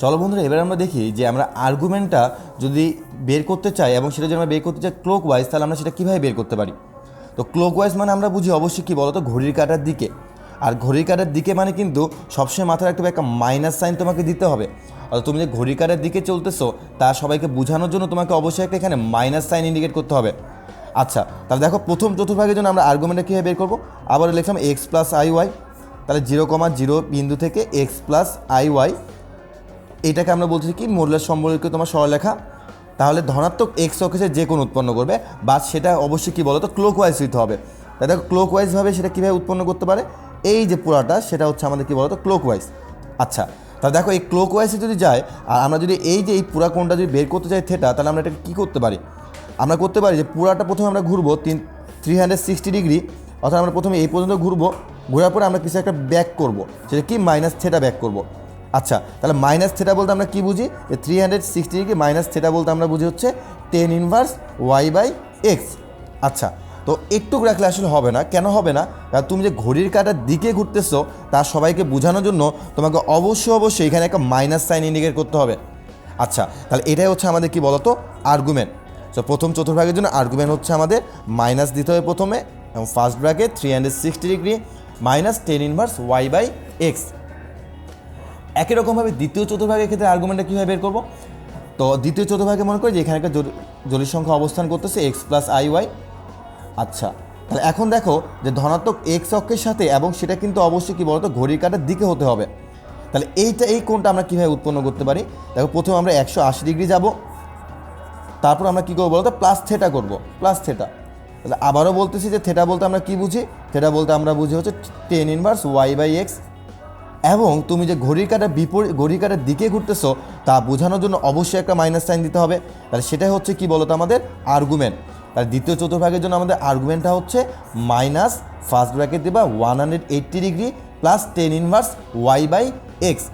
চলো বন্ধুরা, এবার আমরা দেখি যে আমরা আর্গুমেন্টটা যদি বের করতে চাই এবং সেটা যদি আমরা বের করতে চাই ক্লোক ওয়াইজ তাহলে আমরা সেটা কীভাবে বের করতে পারি? তো ক্লোক ওয়াইজ মানে আমরা বুঝি অবশ্যই কী বলতো? ঘড়ির কাটার দিকে। আর ঘড়ির কাটার দিকে মানে কিন্তু সবসময় মাথায় রাখতে হবে একটা মাইনাস সাইন তোমাকে দিতে হবে। অর্থাৎ তুমি যে ঘড়ির কাটার দিকে চলতেছো, তা সবাইকে বোঝানোর জন্য তোমাকে অবশ্যই একটা এখানে মাইনাস সাইন ইন্ডিকেট করতে হবে। আচ্ছা তাহলে দেখো, প্রথম চতুর্ভাগের জন্য আমরা আর্গুমেন্টটা কীভাবে বের করব? আবার লিখলাম এক্স প্লাস আই ওয়াই তাহলে জিরো কমা জিরো বিন্দু থেকে এক্স প্লাস আই ওয়াই এটাকে আমরা বলছি কি মূল্যের সম্পর্কে তোমার সরলেখা তাহলে ধনাত্মক এক্স অক্ষে যে কোনো উৎপন্ন করবে, বা সেটা অবশ্যই কী বলো তো ক্লোক ওয়াইজ হইতে হবে। তাই দেখো ক্লোক ওয়াইজভাবে সেটা কীভাবে উৎপন্ন করতে পারে? এই যে পুরাটা সেটা হচ্ছে আমাদের কী বলো তো ক্লোক ওয়াইজ আচ্ছা তাহলে দেখো, এই ক্লোক ওয়াইজে যদি যায়, আর আমরা যদি এই যে এই পুরা কোণটা যদি বের করতে চাই থেটা তাহলে আমরা এটাকে কী করতে পারি? আমরা করতে পারি যে পুরাটা প্রথমে আমরা ঘুরবো তিন থ্রি হান্ড্রেড সিক্সটি ডিগ্রি অর্থাৎ আমরা প্রথমে এই পর্যন্ত ঘুরবো, ঘোরার পরে আমরা কিছু একটা ব্যাক করব, সেটা কি? মাইনাস থেটা ব্যাক করব। আচ্ছা তাহলে মাইনাস থেটা বলতে আমরা কি বুঝি? যে three hundred sixty degree minus theta বলতে আমরা বুঝি হচ্ছে tan inverse Y by X আচ্ছা তো একটু রাখলে আসলে হবে না। কেন হবে না? কারণ তুমি যে ঘড়ির কাটার দিকে ঘুরতেছো, তা সবাইকে বোঝানোর জন্য তোমাকে অবশ্যই অবশ্যই এখানে একটা মাইনাস সাইন ইন্ডিকেট করতে হবে। আচ্ছা তাহলে এটাই হচ্ছে আমাদের কি বলতো? আর্গুমেন্ট তো প্রথম চতুর্ভাগের জন্য আর্গুমেন্ট হচ্ছে আমাদের মাইনাস দিতে হবে প্রথমে, এবং first bracket three hundred sixty degree minus tan inverse Y by X একই রকমভাবে দ্বিতীয় চতুর্ভাগের ক্ষেত্রে আর্গুমেন্টটা কীভাবে বের করব? তো দ্বিতীয় চতুর্ভাগে মনে করি যে এখানে একটা জরির সংখ্যা অবস্থান করতেছে এক্স প্লাস আই ওয়াই আচ্ছা তাহলে এখন দেখো যে ধনাত্মক এক্স অক্ষের সাথে এবং সেটা কিন্তু অবশ্যই কী বলতো, ঘড়ির কাটার দিকে হতে হবে। তাহলে এইটা, এই কোণটা আমরা কীভাবে উৎপন্ন করতে পারি? দেখো প্রথমে আমরা একশো আশি ডিগ্রি যাব। তারপর আমরা কী করব বলতো প্লাস থেটা করব প্লাস থেটা তাহলে আবারও বলতেছি যে থেটা বলতে আমরা কী বুঝি? থেটা বলতে আমরা বুঝি হচ্ছে tan inverse Y by X এবং তুমি যে ঘড়ির কাটার বিপরীত, ঘড়ির কাটার দিকে ঘুরতেছো, তা বোঝানোর জন্য অবশ্যই একটা মাইনাস সাইন দিতে হবে। তাহলে সেটাই হচ্ছে কি বলতো আমাদের? আর্গুমেন্ট তার দ্বিতীয় চতুর্ভাগের জন্য আমাদের আর্গুমেন্টটা হচ্ছে মাইনাস ফার্স্ট ব্র্যাকেট দেবা one hundred eighty degree plus tan inverse Y by X